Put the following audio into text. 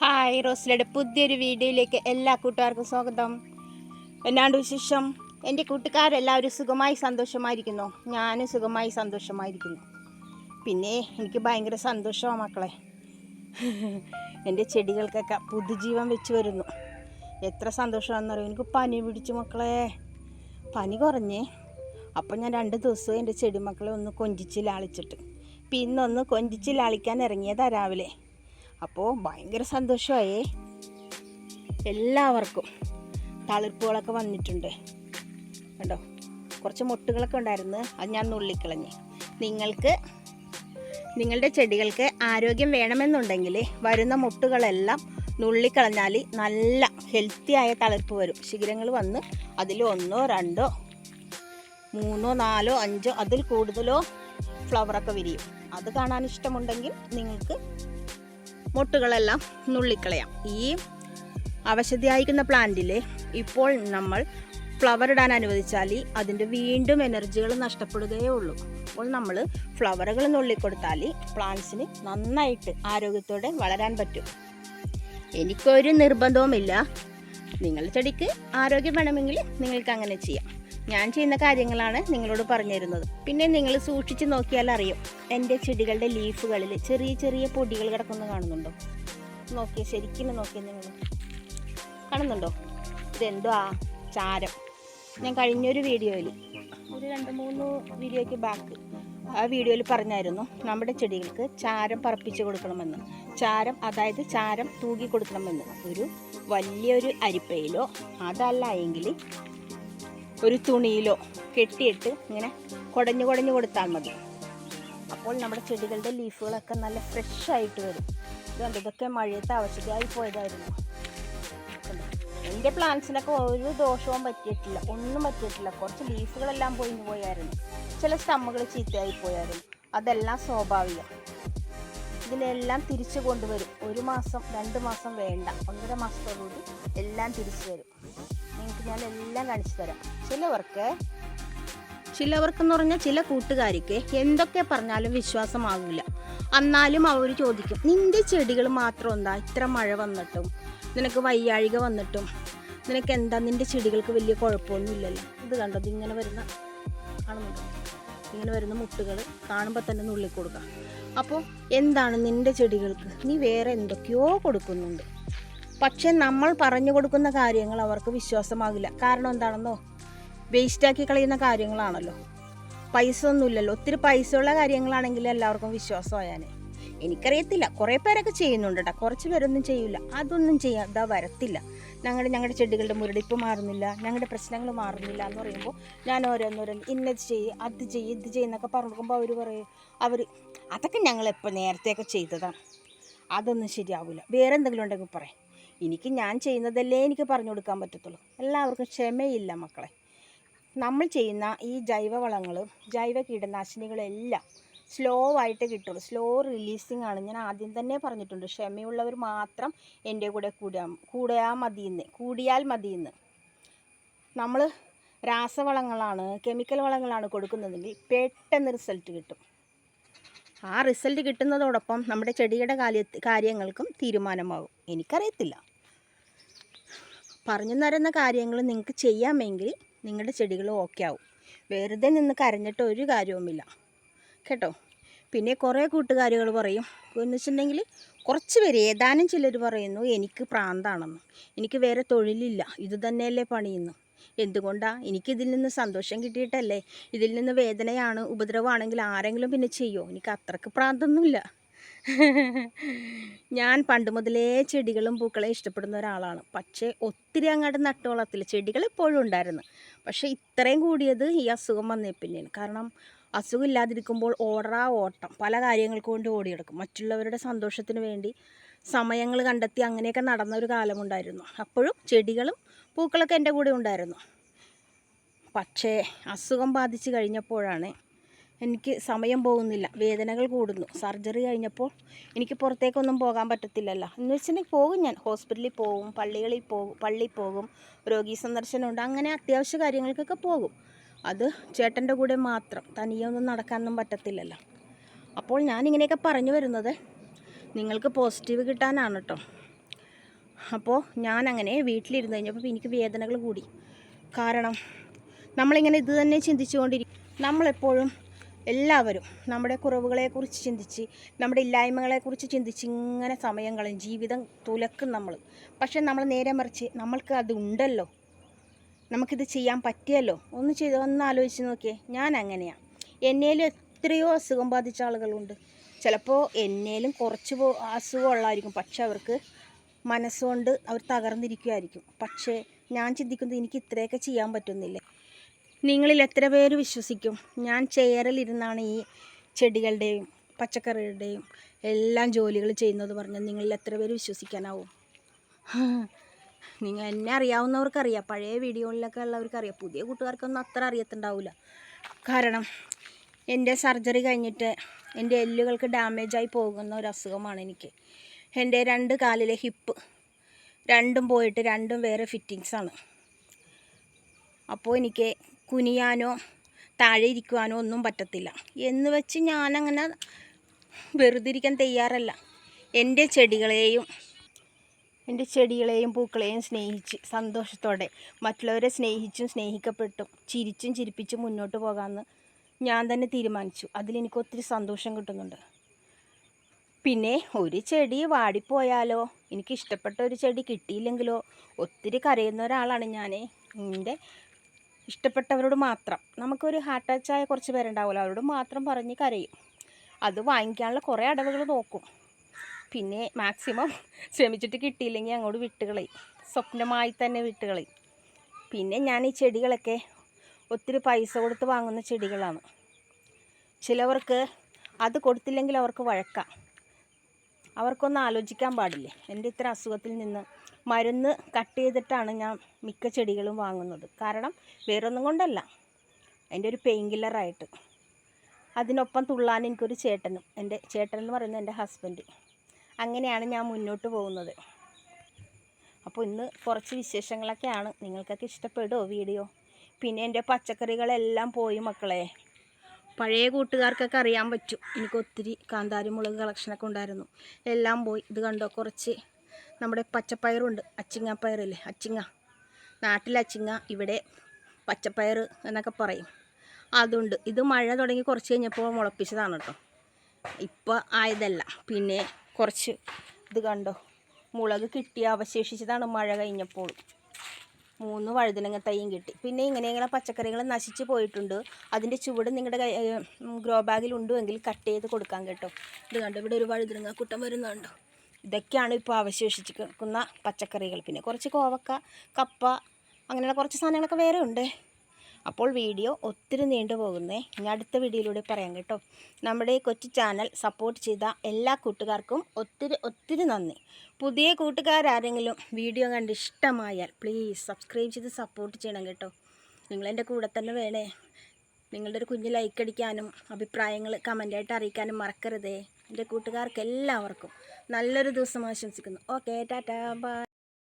Hi റോസ്ലയുടെ പുതിയൊരു വീഡിയോയിലേക്ക് എല്ലാ കൂട്ടുകാർക്കും സ്വാഗതം. എന്നാണ്ട് വിശേഷം? എന്റെ കൂട്ടുകാരെല്ലാവരും സുഖമായി സന്തോഷമായിരിക്കുന്നു. ഞാനും സുഖമായി സന്തോഷമായിരിക്കുന്നു. പിന്നെ എനിക്ക് ഭയങ്കര സന്തോഷമാണ് മക്കളെ. എന്റെ ചെടികൾക്കൊക്കെ പുതുജീവൻ വെച്ച് വരുന്നു. എത്ര സന്തോഷമാണെന്നറിയോ? എനിക്ക് പനി പിടിച്ചു മക്കളെ. പനി കുറഞ്ഞേ. അപ്പോൾ ഞാൻ രണ്ട് ദിവസവും എന്റെ ചെടി മക്കളെ ഒന്ന് കൊഞ്ചിച്ച് ലാളിച്ചിട്ട്. പിന്നൊന്ന് കൊഞ്ചിച്ച് ലാളിക്കാൻ ഇറങ്ങിയതാ രാവിലെ. അപ്പോൾ ഭയങ്കര സന്തോഷമായി എല്ലാവർക്കും തളിർപ്പുകളൊക്കെ വന്നിട്ടുണ്ട്. കണ്ടോ? കുറച്ച് മുട്ടുകളൊക്കെ ഉണ്ടായിരുന്നു. അത് ഞാൻ നുള്ളിക്കളഞ്ഞ്. നിങ്ങൾക്ക് നിങ്ങളുടെ ചെടികൾക്ക് ആരോഗ്യം വേണമെന്നുണ്ടെങ്കിൽ വരുന്ന മുട്ടുകളെല്ലാം നുള്ളിക്കളഞ്ഞാൽ നല്ല ഹെൽത്തിയായ തളിർപ്പ് വരും. ശിഖരങ്ങൾ വന്ന് അതിൽ ഒന്നോ രണ്ടോ മൂന്നോ നാലോ അഞ്ചോ അതിൽ കൂടുതലോ ഫ്ലവറൊക്കെ വിരിയും. അത് കാണാൻ ഇഷ്ടമുണ്ടെങ്കിൽ നിങ്ങൾക്ക് മുട്ടുകളെല്ലാം നുള്ളിക്കളയാം. ഈ അവശതിയായിരിക്കുന്ന പ്ലാന്റിൽ ഇപ്പോൾ നമ്മൾ ഫ്ലവർ ഇടാൻ അനുവദിച്ചാൽ അതിന്റെ വീണ്ടും എനർജികൾ നഷ്ടപ്പെടുകയേ ഉള്ളൂ. അപ്പോൾ നമ്മൾ ഫ്ലവറുകൾ നുള്ളിക്കൊടുത്താൽ പ്ലാന്റ്സിന് നന്നായിട്ട് ആരോഗ്യത്തോടെ വളരാൻ പറ്റും. എനിക്കൊരു നിർബന്ധവുമില്ല. നിങ്ങളുടെ ചെടിക്ക് ആരോഗ്യം വേണമെങ്കിൽ നിങ്ങൾക്ക് അങ്ങനെ ചെയ്യാം. ഞാൻ ചെയ്യുന്ന കാര്യങ്ങളാണ് നിങ്ങളോട് പറഞ്ഞു തരുന്നത് പിന്നെ നിങ്ങൾ സൂക്ഷിച്ച് നോക്കിയാൽ അറിയും. എന്റെ ചെടികളുടെ ലീഫുകളിൽ ചെറിയ ചെറിയ പൊടികൾ കിടക്കുന്നത് കാണുന്നുണ്ടോ? നോക്കിയേ ശരിക്കും നോക്കിയേ നിങ്ങൾ. കാണുന്നുണ്ടോ? ഇതെന്തോ ആ ചാരം. ഞാൻ കഴിഞ്ഞൊരു വീഡിയോയിൽ ഒരു രണ്ട് മൂന്ന് വീഡിയോയ്ക്ക് ബാക്ക് ആ വീഡിയോയിൽ പറഞ്ഞായിരുന്നു നമ്മുടെ ചെടികൾക്ക് ചാരം പറപ്പിച്ച് കൊടുക്കണമെന്ന്. ചാരം അതായത് ചാരം തൂകി കൊടുക്കണമെന്ന്. ഒരു വലിയൊരു അരിപ്പയിലോ അതല്ല എങ്കിൽ ഒരു തുണിയിലോ കെട്ടിയിട്ട് ഇങ്ങനെ കുടഞ്ഞു കുടഞ്ഞു കൊടുത്താൽ മതി. അപ്പോൾ നമ്മുടെ ചെടികളുടെ ലീഫുകളൊക്കെ നല്ല ഫ്രഷ് ആയിട്ട് വരും. ഇതുകൊണ്ട് ഇതൊക്കെ മഴയത്ത് ആവശ്യമായി പോയതായിരുന്നു? എന്റെ പ്ലാന്റ്സിനൊക്കെ ഒരു ദോഷവും പറ്റിയിട്ടില്ല. ഒന്നും പറ്റിയിട്ടില്ല. കുറച്ച് ലീഫുകളെല്ലാം പൊയിഞ്ഞു പോയായിരുന്നു. ചില സ്റ്റമ്മുകൾ ചീത്തയായി പോയായിരുന്നു. അതെല്ലാം സ്വാഭാവികം. ഇതിനെല്ലാം തിരിച്ചു കൊണ്ടുവരും. ഒരു മാസം രണ്ട് മാസം വേണ്ട. ഒന്നര മാസത്തോടുകൂടി എല്ലാം തിരിച്ചു വരും. ഞാൻ എല്ലാം കാണിച്ചു തരാം. ചിലവർക്ക് ചിലവർക്കെന്ന് പറഞ്ഞാൽ ചില കൂട്ടുകാർക്ക് എന്തൊക്കെ പറഞ്ഞാലും വിശ്വാസമാകില്ല എന്നാലും അവർ ചോദിക്കും നിന്റെ ചെടികൾ മാത്രം എന്താ? ഇത്ര മഴ വന്നിട്ടും നിനക്ക് വയ്യാഴിക വന്നിട്ടും നിനക്ക് എന്താ? നിന്റെ ചെടികൾക്ക് വലിയ കുഴപ്പമൊന്നുമില്ലല്ലോ ഇത് കണ്ടോ? ഇതിങ്ങനെ വരുന്ന കാണുന്നുണ്ടോ? ഇങ്ങനെ വരുന്ന മുട്ടുകൾ കാണുമ്പോൾ തന്നെ നുള്ളി കൊടുക്കാം അപ്പോൾ എന്താണ് നിന്റെ ചെടികൾക്ക്? നീ വേറെ എന്തൊക്കെയോ കൊടുക്കുന്നുണ്ട്. പക്ഷെ നമ്മൾ പറഞ്ഞു കൊടുക്കുന്ന കാര്യങ്ങൾ അവർക്ക് വിശ്വാസമാകില്ല. കാരണം എന്താണെന്നോ? വേസ്റ്റാക്കി കളയുന്ന കാര്യങ്ങളാണല്ലോ. പൈസ ഒന്നുമില്ലല്ലോ ഒത്തിരി ഉള്ള കാര്യങ്ങളാണെങ്കിൽ എല്ലാവർക്കും വിശ്വാസമായാനെ എനിക്കറിയത്തില്ല. കുറേ പേരൊക്കെ ചെയ്യുന്നുണ്ട് കേട്ടോ കുറച്ച് പേരൊന്നും ചെയ്യില്ല അതൊന്നും ചെയ്യാതെ വരത്തില്ല. ഞങ്ങളുടെ ഞങ്ങളുടെ ചെടികളുടെ മുരടിപ്പ് മാറുന്നില്ല. ഞങ്ങളുടെ പ്രശ്നങ്ങൾ മാറുന്നില്ല എന്ന് പറയുമ്പോൾ ഞാൻ ഓരോന്നോരോന്ന് ഇന്നത് ചെയ്യ് അത് ചെയ്യ് ഇത് ചെയ്യുന്നൊക്കെ പറഞ്ഞു കൊടുക്കുമ്പോൾ അവർ പറയും. അവർ അതൊക്കെ ഞങ്ങൾ ഇപ്പോൾ നേരത്തെയൊക്കെ ചെയ്തതാണ്. അതൊന്നും ശരിയാവില്ല വേറെ എന്തെങ്കിലും ഉണ്ടെങ്കിൽ പറയാം. എനിക്ക് ഞാൻ ചെയ്യുന്നതല്ലേ എനിക്ക് പറഞ്ഞു കൊടുക്കാൻ പറ്റത്തുള്ളൂ. എല്ലാവർക്കും ക്ഷമയില്ല മക്കളെ. നമ്മൾ ചെയ്യുന്ന ഈ ജൈവവളങ്ങൾ ജൈവ കീടനാശിനികളെല്ലാം സ്ലോ ആയിട്ട് കിട്ടുള്ളൂ. സ്ലോ റിലീസിങ് ആണ്. ഞാൻ ആദ്യം തന്നെ പറഞ്ഞിട്ടുണ്ട് ക്ഷമയുള്ളവർ മാത്രം എന്റെ കൂടെ കൂടിയാൽ കൂടിയാൽ മതിയെന്ന്. കൂടിയാൽ മതിയെന്ന്. നമ്മൾ രാസവളങ്ങളാണ് കെമിക്കൽ വളങ്ങളാണ് കൊടുക്കുന്നതെങ്കിൽ പെട്ടെന്ന് റിസൾട്ട് കിട്ടും. ആ റിസൾട്ട് കിട്ടുന്നതോടൊപ്പം നമ്മുടെ ചെടിയുടെ കാര്യ കാര്യങ്ങൾക്കും തീരുമാനമാകും. എനിക്കറിയത്തില്ല. പറഞ്ഞു തരുന്ന കാര്യങ്ങൾ നിങ്ങൾക്ക് ചെയ്യാമെങ്കിൽ നിങ്ങളുടെ ചെടികൾ ഓക്കെ ആവും. വെറുതെ നിന്ന് കരഞ്ഞിട്ട് ഒരു കാര്യവുമില്ല. കേട്ടോ? പിന്നെ കുറേ കൂട്ടുകാരികൾ പറയും എന്ന് വെച്ചിട്ടുണ്ടെങ്കിൽ കുറച്ച് പേര് ഏതാനും ചിലർ പറയുന്നു എനിക്ക് പ്രാന്താണെന്ന്. എനിക്ക് വേറെ തൊഴിലില്ല. ഇത് തന്നെയല്ലേ പണിയുന്നു. എന്തുകൊണ്ടാണ് എനിക്കിതിൽ നിന്ന് സന്തോഷം കിട്ടിയിട്ടല്ലേ? ഇതിൽ നിന്ന് വേദനയാണ് ഉപദ്രവമാണെങ്കിൽ ആരെങ്കിലും പിന്നെ ചെയ്യുമോ എനിക്ക് അത്രയ്ക്ക് പ്രാന്തൊന്നുമില്ല. ഞാൻ പണ്ട് മുതലേ ചെടികളും പൂക്കളെ ഇഷ്ടപ്പെടുന്ന ഒരാളാണ്. പക്ഷേ ഒത്തിരി അങ്ങോട്ട് നട്ടുവളർത്തില്ല ചെടികൾ എപ്പോഴും ഉണ്ടായിരുന്നു. പക്ഷേ ഇത്രയും കൂടിയത് ഈ അസുഖം വന്നേ പിന്നെയാണ്. കാരണം അസുഖം ഇല്ലാതിരിക്കുമ്പോൾ ഓടറാ ഓട്ടം. പല കാര്യങ്ങൾക്ക് കൊണ്ട് ഓടിയെടുക്കും. മറ്റുള്ളവരുടെ സന്തോഷത്തിന് വേണ്ടി സമയങ്ങൾ കണ്ടെത്തി അങ്ങനെയൊക്കെ നടന്ന ഒരു കാലമുണ്ടായിരുന്നു അപ്പോഴും ചെടികളും പൂക്കളൊക്കെ എന്റെ കൂടെ ഉണ്ടായിരുന്നു. പക്ഷേ അസുഖം ബാധിച്ച് കഴിഞ്ഞപ്പോഴാണ് എനിക്ക് സമയം പോകുന്നില്ല. വേദനകൾ കൂടുന്നു. സർജറി കഴിഞ്ഞപ്പോൾ എനിക്ക് പുറത്തേക്കൊന്നും പോകാൻ പറ്റത്തില്ലല്ലോ. എന്ന് വെച്ചിട്ടുണ്ടെങ്കിൽ പോകും ഞാൻ. ഹോസ്പിറ്റലിൽ പോകും പള്ളികളിൽ പോകും പള്ളിയിൽ പോകും രോഗീ സന്ദർശനമുണ്ട് അങ്ങനെ അത്യാവശ്യ കാര്യങ്ങൾക്കൊക്കെ പോകും. അത് ചേട്ടന്റെ കൂടെ മാത്രം. തനിയെ ഒന്നും നടക്കാനൊന്നും പറ്റത്തില്ലല്ലോ. അപ്പോൾ ഞാൻ ഇങ്ങനെയൊക്കെ പറഞ്ഞു വരുന്നത് നിങ്ങൾക്ക് പോസിറ്റീവ് കിട്ടാനാണ് കേട്ടോ. അപ്പോൾ ഞാൻ അങ്ങനെ വീട്ടിലിരുന്ന് കഴിഞ്ഞപ്പോൾ എനിക്ക് വേദനകൾ കൂടി. കാരണം നമ്മളിങ്ങനെ ഇത് തന്നെ ചിന്തിച്ചുകൊണ്ടിരിക്കും. നമ്മളെപ്പോഴും എല്ലാവരും നമ്മുടെ കുറവുകളെക്കുറിച്ച് ചിന്തിച്ച് നമ്മുടെ ഇല്ലായ്മകളെക്കുറിച്ച് ചിന്തിച്ച് ഇങ്ങനെ സമയം കളയും ജീവിതം തുലക്കും നമ്മൾ. പക്ഷെ നമ്മൾ നേരെ മറിച്ച് നമ്മൾക്ക് അത് ഉണ്ടല്ലോ. നമുക്കിത് ചെയ്യാൻ പറ്റിയല്ലോ. ഒന്ന് ചെയ്ത് ഒന്ന് ആലോചിച്ച് നോക്കിയേ. ഞാൻ അങ്ങനെയാണ് എന്നേലും എത്രയോ അസുഖം ബാധിച്ച ആളുകളുണ്ട്. ചിലപ്പോൾ എന്നേലും കുറച്ച് പോ അസുഖമുള്ളതായിരിക്കും പക്ഷെ അവർക്ക് മനസ്സുകൊണ്ട് അവർ തകർന്നിരിക്കുമായിരിക്കും പക്ഷേ ഞാൻ ചിന്തിക്കുന്നത് എനിക്ക് ഇത്രയൊക്കെ ചെയ്യാൻ പറ്റുന്നില്ല. നിങ്ങളിൽ എത്ര പേര് വിശ്വസിക്കും? ഞാൻ ചെയറിലിരുന്നാണ് ഈ ചെടികളുടെയും പച്ചക്കറികളുടെയും എല്ലാം ജോലികൾ ചെയ്യുന്നത് പറഞ്ഞാൽ നിങ്ങളിൽ എത്ര പേര് വിശ്വസിക്കാനാവും? നിങ്ങൾ എന്നെ അറിയാവുന്നവർക്കറിയാം. പഴയ വീഡിയോകളിലൊക്കെ ഉള്ളവർക്കറിയാം. പുതിയ കൂട്ടുകാർക്കൊന്നും അത്ര അറിയത്തുണ്ടാവില്ല കാരണം എന്റെ സർജറി കഴിഞ്ഞിട്ട് എന്റെ എല്ലുകൾക്ക് ഡാമേജായി പോകുന്ന ഒരു അസുഖമാണ് എനിക്ക്. എന്റെ രണ്ട് കാലിലെ ഹിപ്പ് രണ്ടും പോയിട്ട് രണ്ടും വേറെ ഫിറ്റിങ്സാണ് അപ്പോൾ എനിക്ക് കുനിയാനോ താഴെ ഇരിക്കുവാനോ ഒന്നും പറ്റത്തില്ല. എന്ന് വെച്ച് ഞാനങ്ങനെ വെറുതെ ഇരിക്കാൻ തയ്യാറല്ല. എന്റെ ചെടികളെയും എന്റെ ചെടികളെയും പൂക്കളെയും സ്നേഹിച്ച് സന്തോഷത്തോടെ മറ്റുള്ളവരെ സ്നേഹിച്ചും സ്നേഹിക്കപ്പെട്ടും ചിരിച്ചും ചിരിപ്പിച്ചും മുന്നോട്ട് പോകാമെന്ന് ഞാൻ തന്നെ തീരുമാനിച്ചു. അതിലെനിക്ക് ഒത്തിരി സന്തോഷം കിട്ടുന്നുണ്ട്. പിന്നെ ഒരു ചെടി വാടിപ്പോയാലോ? എനിക്ക് ഇഷ്ടപ്പെട്ട ഒരു ചെടി കിട്ടിയില്ലെങ്കിലോ? ഒത്തിരി കരയുന്ന ഒരാളാണ് ഞാൻ എന്റെ ഇഷ്ടപ്പെട്ടവരോട് മാത്രം. നമുക്കൊരു ഹാർട്ട് അറ്റാച്ചായ കുറച്ച് പേരുണ്ടാവുമല്ലോ അവരോട് മാത്രം പറഞ്ഞ് കരയും. അത് വാങ്ങിക്കാനുള്ള കുറേ അടവുകൾ നോക്കും. പിന്നെ മാക്സിമം ശ്രമിച്ചിട്ട് കിട്ടിയില്ലെങ്കിൽ അങ്ങോട്ട് വിട്ടുകളയും. സ്വപ്നമായി തന്നെ വിട്ടുകളയും. പിന്നെ ഞാൻ ഈ ചെടികളൊക്കെ ഒത്തിരി പൈസ കൊടുത്ത് വാങ്ങുന്ന ചെടികളാണ്. ചിലവർക്ക് അത് കൊടുത്തില്ലെങ്കിൽ അവർക്ക് വഴക്കാം. അവർക്കൊന്നും ആലോചിക്കാൻ പാടില്ലേ? എന്റെ ഇത്ര അസുഖത്തിൽ നിന്ന് മരുന്ന് കട്ട് ചെയ്തിട്ടാണ് ഞാൻ മിക്ക ചെടികളും വാങ്ങുന്നത്. കാരണം വേറൊന്നും കൊണ്ടല്ല. എന്റെ ഒരു പെയിൻ കില്ലറായിട്ട് അതിനൊപ്പം തുള്ളാൻ എനിക്കൊരു ചേട്ടനും എന്റെ ചേട്ടൻ എന്ന് പറയുന്നത് എന്റെ ഹസ്ബൻഡ് അങ്ങനെയാണ് ഞാൻ മുന്നോട്ട് പോകുന്നത്. അപ്പോൾ ഇന്ന് കുറച്ച് വിശേഷങ്ങളൊക്കെയാണ്. നിങ്ങൾക്കൊക്കെ ഇഷ്ടപ്പെടുമോ വീഡിയോ? പിന്നെ എന്റെ പച്ചക്കറികളെല്ലാം പോയി മക്കളെ. പഴയ കൂട്ടുകാർക്കൊക്കെ അറിയാൻ പറ്റും. എനിക്ക് ഒത്തിരി കാന്താരി മുളക് കളക്ഷനൊക്കെ ഉണ്ടായിരുന്നു. എല്ലാം പോയി. ഇത് കണ്ടോ? കുറച്ച് നമ്മുടെ പച്ചപ്പയറുണ്ട്. അച്ചിങ്ങ പയറില്ലേ അച്ചിങ്ങ. നാട്ടിലെ അച്ചിങ്ങ. ഇവിടെ പച്ചപ്പയർ എന്നൊക്കെ പറയും. അതുണ്ട്. ഇത് മഴ തുടങ്ങി കുറച്ച് കഴിഞ്ഞപ്പോൾ മുളപ്പിച്ചതാണ് കേട്ടോ. ഇപ്പോൾ ആയതല്ല. പിന്നെ കുറച്ച് ഇത് കണ്ടോ? മുളക് കിട്ടി അവശേഷിച്ചതാണ് മഴ കഴിഞ്ഞപ്പോൾ മൂന്ന് വഴുതനങ്ങ തൈയും കിട്ടി. പിന്നെ ഇങ്ങനെ ഇങ്ങനെ പച്ചക്കറികൾ നശിച്ച് പോയിട്ടുണ്ട്. അതിന്റെ ചുവട് നിങ്ങളുടെ ഗ്രോ ബാഗിൽ എങ്കിൽ കട്ട് ചെയ്ത് കൊടുക്കാൻ കേട്ടോ. ഇത് കണ്ടോ ഇവിടെ ഒരു വഴുതനങ്ങ കുട്ടം വരുന്നുണ്ടോ. ഇതൊക്കെയാണ് ഇപ്പോൾ അവശേഷിച്ചിരിക്കുന്ന പച്ചക്കറികൾ. പിന്നെ കുറച്ച് കോവക്ക കപ്പ അങ്ങനെയുള്ള കുറച്ച് സാധനങ്ങളൊക്കെ വേറെ ഉണ്ട്. അപ്പോൾ വീഡിയോ ഒത്തിരി നീണ്ടു പോകുന്നേ. ഇനി അടുത്ത വീഡിയോയിലൂടെ പറയാം കേട്ടോ. നമ്മുടെ ഈ കൊച്ചു ചാനൽ സപ്പോർട്ട് ചെയ്ത എല്ലാ കൂട്ടുകാർക്കും ഒത്തിരി ഒത്തിരി നന്ദി. പുതിയ കൂട്ടുകാരാരെങ്കിലും വീഡിയോ കണ്ട് ഇഷ്ടമായാൽ പ്ലീസ് സബ്സ്ക്രൈബ് ചെയ്ത് സപ്പോർട്ട് ചെയ്യണം കേട്ടോ. നിങ്ങളെന്റെ കൂടെ തന്നെ വേണേ. നിങ്ങളുടെ ഒരു കുഞ്ഞ് ലൈക്ക് അടിക്കാനും അഭിപ്രായങ്ങൾ കമന്റായിട്ട് അറിയിക്കാനും മറക്കരുതേ. എന്റെ കൂട്ടുകാർക്ക് എല്ലാവർക്കും നല്ലൊരു ദിവസം ആശംസിക്കുന്നു. Okay tata bye